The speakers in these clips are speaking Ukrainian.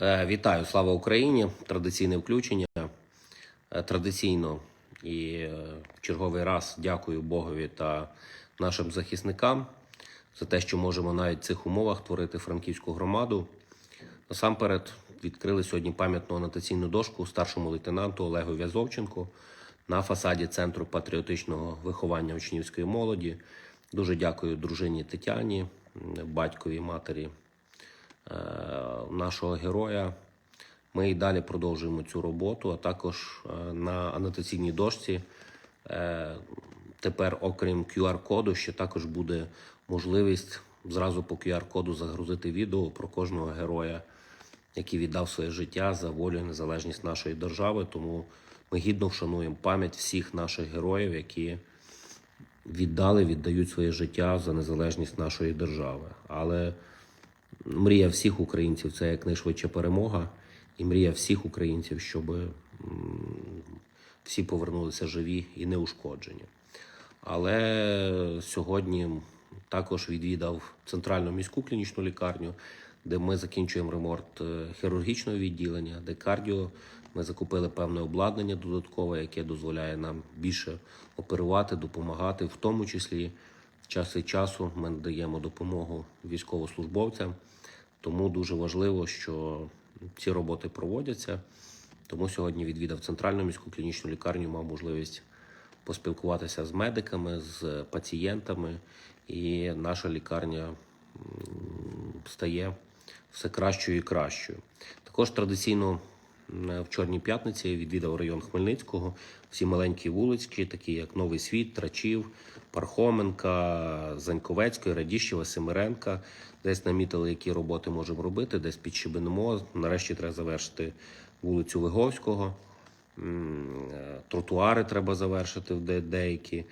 Е, Вітаю, слава Україні! Традиційне включення. Е, Традиційно і е, в черговий раз дякую Богові та нашим захисникам за те, що можемо навіть в цих умовах творити франківську громаду. Насамперед відкрили сьогодні пам'ятну анотаційну дошку старшому лейтенанту Олегу В'язовченку на фасаді Центру патріотичного виховання учнівської молоді. Дуже дякую дружині Тетяні, батькові, матері нашого героя. Ми і далі продовжуємо цю роботу, а також е, на анотаційній дошці. е, Тепер, окрім QR-коду, ще також буде можливість зразу по QR-коду загрузити відео про кожного героя, який віддав своє життя за волю і незалежність нашої держави. Тому ми гідно вшануємо пам'ять всіх наших героїв, які віддали, віддають своє життя за незалежність нашої держави. Але мрія всіх українців це якнайшвидша перемога, і мрія всіх українців, щоб всі повернулися живі і неушкоджені. Але сьогодні також відвідав центральну міську клінічну лікарню, де ми закінчуємо ремонт е, хірургічного відділення, де кардіо. Ми закупили певне обладнання додаткове, яке дозволяє нам більше оперувати, допомагати, в тому числі час від часу ми надаємо допомогу військовослужбовцям. Тому дуже важливо, що ці роботи проводяться. Тому сьогодні відвідав центральну міську клінічну лікарню, мав можливість поспілкуватися з медиками, з пацієнтами, і наша лікарня стає все кращою і кращою. Також традиційно в Чорній п'ятниці я відвідав район Хмельницького, всі маленькі вулички, такі як Новий Світ, Трачів, Пархоменка, Заньковецької, Радіщева, Семиренка. Десь намітили, які роботи можемо робити, десь підщебенемо. Нарешті треба завершити вулицю Виговського. Е, Тротуари треба завершити де- деякі.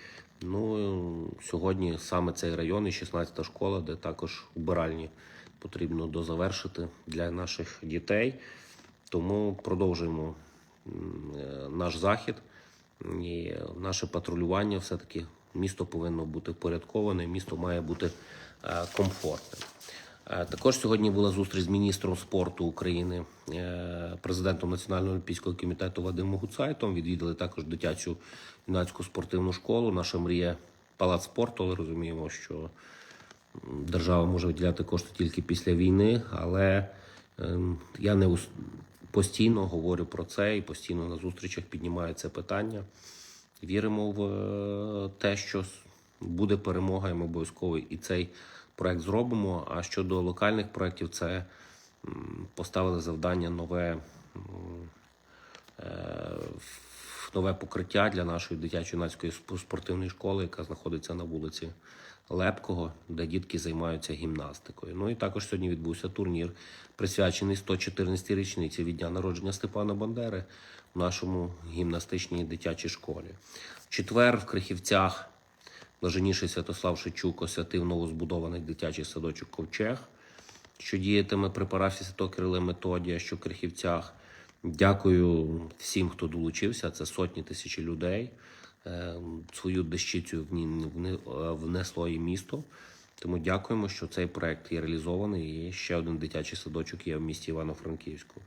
Ну, е, сьогодні саме цей район і 16-та школа, де також убиральні потрібно дозавершити для наших дітей. Тому продовжуємо е, наш захід і наше патрулювання. Все-таки місто повинно бути впорядковане, місто має бути е, комфортним. Е, Також сьогодні була зустріч з міністром спорту України, президентом Національного олімпійського комітету Вадимом Гуцайтом. Відвідали також дитячу юнацьку спортивну школу. Наша мрія палац спорту, але розуміємо, що держава може виділяти кошти тільки після війни, але ем, я не постійно говорю про це і постійно на зустрічах піднімаю це питання. Віримо в е, те, що буде перемога, і ми обов'язково і цей проект зробимо. А щодо локальних проєктів, це поставили завдання нове. Нове покриття для нашої дитячо-юнацької сп- спортивної школи, яка знаходиться на вулиці Лепкого, де дітки займаються гімнастикою. Ну і також сьогодні відбувся турнір, присвячений 114-й річниці від дня народження Степана Бандери в нашому гімнастичній дитячій школі. Четвер в Крихівцях блаженніший Святослав Шичук освятив новозбудований дитячий садочок Ковчег що діятиме при парафії Святого Кирила Методія, що в Крихівцях. Дякую всім, хто долучився. Це сотні тисячі людей. Е, Свою дещицю внесло і місто. Тому дякуємо, що цей проект є реалізований. І ще один дитячий садочок є в місті Івано-Франківську.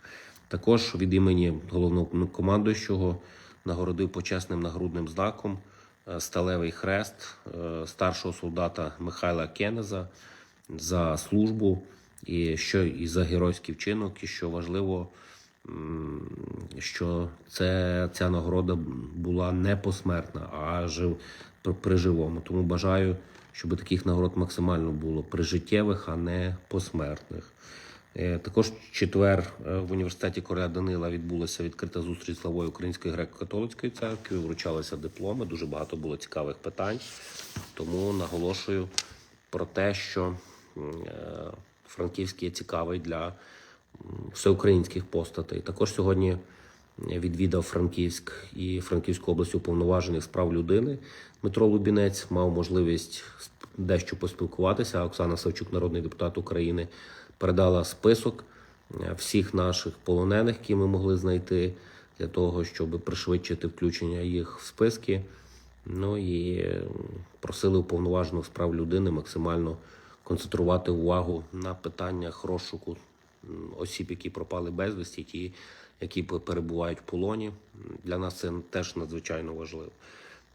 Також від імені головного командуючого нагородив почесним нагрудним знаком е, сталевий хрест е, старшого солдата Михайла Кенеза за службу і що і за геройський вчинок, і що важливо, що це, ця нагорода була не посмертна, а жив, при, живому. Тому бажаю, щоб таких нагород максимально було прижиттєвих, а не посмертних. Е, Також четвер е, в університеті Короля Данила відбулася відкрита зустріч з Української греко-католицької церкви. Вручалися дипломи. Дуже багато було цікавих питань. Тому наголошую про те, що е, Франківський є цікавий для всеукраїнських постатей. Також сьогодні відвідав Франківськ і Франківську область уповноважених з прав людини. Дмитро Лубінець мав можливість дещо поспілкуватися. Оксана Савчук, народний депутат України, передала список е, всіх наших полонених, які ми могли знайти для того, щоб пришвидшити включення їх в списки. Ну і е, просили уповноваженого з прав людини максимально концентрувати увагу на питаннях розшуку осіб, які пропали безвісті, ті, які перебувають в полоні. Для нас це теж надзвичайно важливо.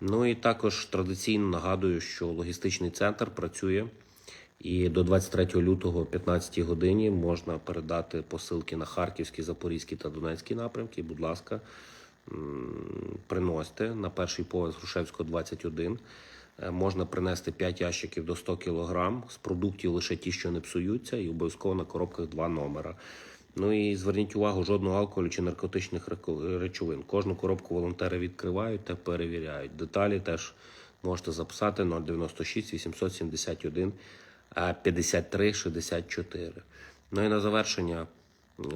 Ну і також традиційно нагадую, що логістичний центр працює. І до 23 лютого о 15 годині можна передати посилки на Харківський, Запорізький та Донецький напрямки. Будь ласка, приносьте на перший поверх Грушевського 21. Е, Можна принести 5 ящиків до 100 кг з продуктів лише ті, що не псуються, і обов'язково на коробках два номера. Ну і зверніть увагу, жодного алкоголю чи наркотичних речовин. Кожну коробку волонтери відкривають та перевіряють. Деталі теж можете записати 096 871 53 64. Ну і на завершення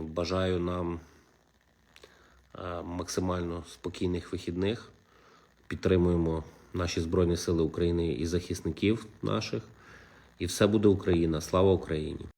бажаю нам е, максимально спокійних вихідних. Підтримуємо наші Збройні Сили України і захисників наших. І все буде Україна. Слава Україні!